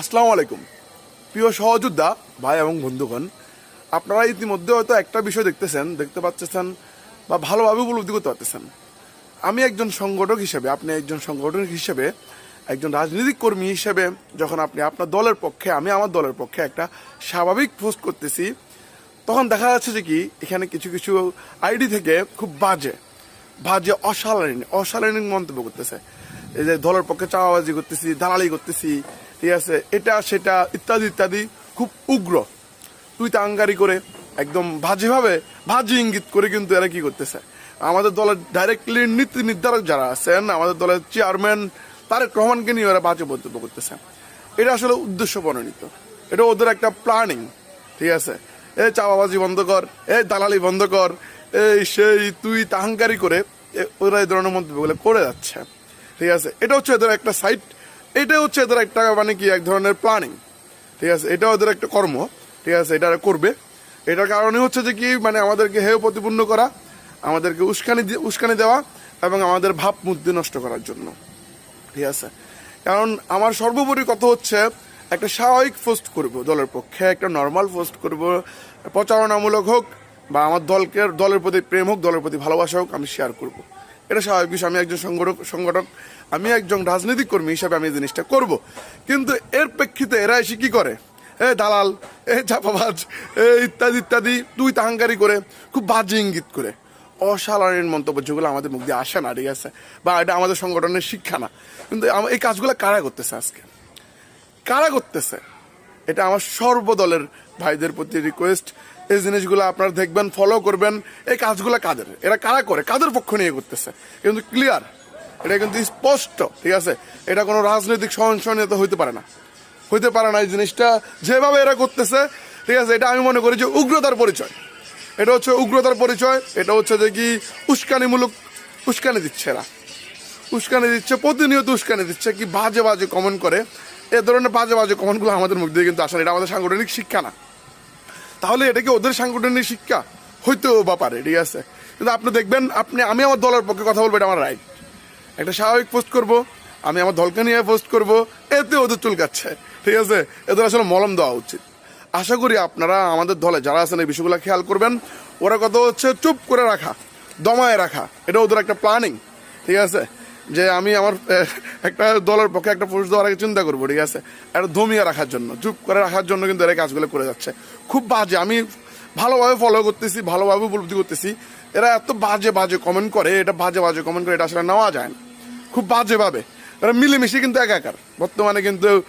আসসালামু আলাইকুম। প্রিয় সহযোদ্ধা, ভাই এবং বন্ধুগণ, আপনারা ইতিমধ্যে হয়তো একটা বিষয় দেখতেছেন, দেখতে পাচ্ছেন বা ভালোভাবে উপলব্ধি করতে পারতেছেন। আমি একজন সংগঠক হিসেবে, আপনি একজন সংগঠক হিসেবে, একজন রাজনৈতিক কর্মী হিসেবে, যখন আপনি আপনার দলের পক্ষে, আমি আমার দলের পক্ষে একটা স্বাভাবিক পোস্ট করতেছি, তখন দেখা যাচ্ছে যে কি, এখানে কিছু কিছু আইডি থেকে খুব বাজে বাজে, অশালীন অশালীন মন্তব্য করতেছে। এই যে দলের পক্ষে চাওয়াবাজি করতেছি, দালালি করতেছি, ঠিক আছে? এটা, সেটা, ইত্যাদি ইত্যাদি খুব উগ্র। তুই তাঙ্গারি করে একদম বাজেভাবে, বাজে ইঙ্গিত করে কিন্তু এরা কি করতেছে? আমাদের দলের ডাইরেক্টলি নীতি নির্ধারক যারা আছেন, আমাদের দলের চেয়ারম্যান তারেক রহমানকে নিয়ে ওরা বাজে মন্তব্য করতেছে। এটা আসলে উদ্দেশ্য প্রণোদিত। এটা ওদের একটা প্ল্যানিং ঠিক আছে? এই চাওয়াবাজি বন্ধ কর এই দালালি বন্ধ কর, এই সেই তুই তাহাঙ্কারি করে এ- ওরা এই ধরনের মন্তব্যগুলো করে যাচ্ছে। ঠিক আছে? এটা হচ্ছে এদের একটা সাইট এটা হচ্ছে এদের একটা মানে কি, এক ধরনের প্ল্যানিং ঠিক আছে? এটা ওদের একটা কর্ম। ঠিক আছে? এটা করবে। এটার কারণে হচ্ছে যে কি মানে আমাদেরকে হেয় প্রতিপূর্ণ করা, আমাদেরকে উস্কানি উস্কানি দেওয়া এবং আমাদের ভাবমূর্তি নষ্ট করার জন্য। ঠিক আছে? কারণ আমার সর্বোপরি কথা হচ্ছে, একটা স্বাভাবিক পোস্ট করব দলের পক্ষে, একটা নর্মাল পোস্ট করব, প্রচারণামূলক হোক বা আমার দলকে, দলের প্রতি প্রেম হোক, দলের প্রতি ভালোবাসা হোক, আমি শেয়ার করব। এটা স্বাভাবিক বিষয়। আমি একজন সংগঠক সংগঠক, আমি একজন রাজনৈতিক কর্মী হিসাবে আমি এই জিনিসটা করব। কিন্তু এর প্রেক্ষিতে এরা এসে কি করে? এ দালাল, এ চাপাবাজ, এ ইত্যাদি ইত্যাদি তুই তাহাঙ্কারি করে, খুব বাজে ইঙ্গিত করে। অসাধারণ মন্তব্য, যেগুলো আমাদের মুখ দিয়ে আসে না, ঠিক আছে? বা এটা আমাদের সংগঠনের শিক্ষা না। কিন্তু এই কাজগুলো কারা করতেছে আজকে? কারা করতেছে? এটা আমার সর্বদলের ভাইদের প্রতি রিকোয়েস্ট এই জিনিসগুলো আপনারা দেখবেন ফলো করবেন। এই কাজগুলো কাদের? এরা কারা করে? কাদের পক্ষ নিয়ে করতেছে? কিন্তু ক্লিয়ার এটা কিন্তু স্পষ্ট, ঠিক আছে? এটা কোনো রাজনৈতিক সহনসহনীয়তা হইতে পারে না। হইতে পারে না এই জিনিসটা। যেভাবে এরা করতেছে, ঠিক আছে? এটা আমি মনে করি যে উগ্রতার পরিচয়। এটা হচ্ছে উগ্রতার পরিচয়। এটা হচ্ছে যে কি? উস্কানিমূলক উস্কানি দিচ্ছে এরা। উস্কানি দিচ্ছে, প্রতিনিয়ত উস্কানি দিচ্ছে। কি বাজে বাজে কমেন্ট করে। এ ধরনের বাজে বাজে কমেন্টগুলো আমাদের মুখ দিয়ে কিন্তু আসলে এটা আমাদের সাংগঠনিক শিক্ষা না। তাহলে এটা কি ওদের সাংগঠনিক শিক্ষা? হইতেও বা পারে, ঠিক আছে? কিন্তু আপনি দেখবেন, আপনি, আমি আমার দলের পক্ষে কথা বলব, এটা আমার রাইট একটা স্বাভাবিক পোস্ট করব, আমি আমার দলকে নিয়ে পোস্ট করব, এতে ওদের চুলকাচ্ছে ঠিক আছে? এদের আসলে মলম দেওয়া উচিত। আশা করি আপনারা, আমাদের দলে যারা আছেন, এই বিষয়গুলো খেয়াল করবেন। ওরা কথা হচ্ছে, চুপ করে রাখা, দমায় রাখা, এটা ওদের একটা প্ল্যানিং ঠিক আছে? যে আমি আমার একটা দলের পক্ষে একটা পুরুষ দেওয়ার আগে চিন্তা করব, ঠিক আছে? একটা দমিয়ে রাখার জন্য, চুপ করে রাখার জন্য কিন্তু এরা কাজগুলো করে যাচ্ছে। খুব বাজে, আমি ভালোভাবে ফলো করতেছি, ভালোভাবে উপলব্ধি করতেছি। এরা এত বাজে বাজে কমেন্ট করে, এটা বাজে বাজে কমেন্ট করে এটা আসলে নেওয়া যায় না। খুব বাজেভাবে। এরা মিলেমিশে কিন্তু একাকার। বর্তমানে কিন্তু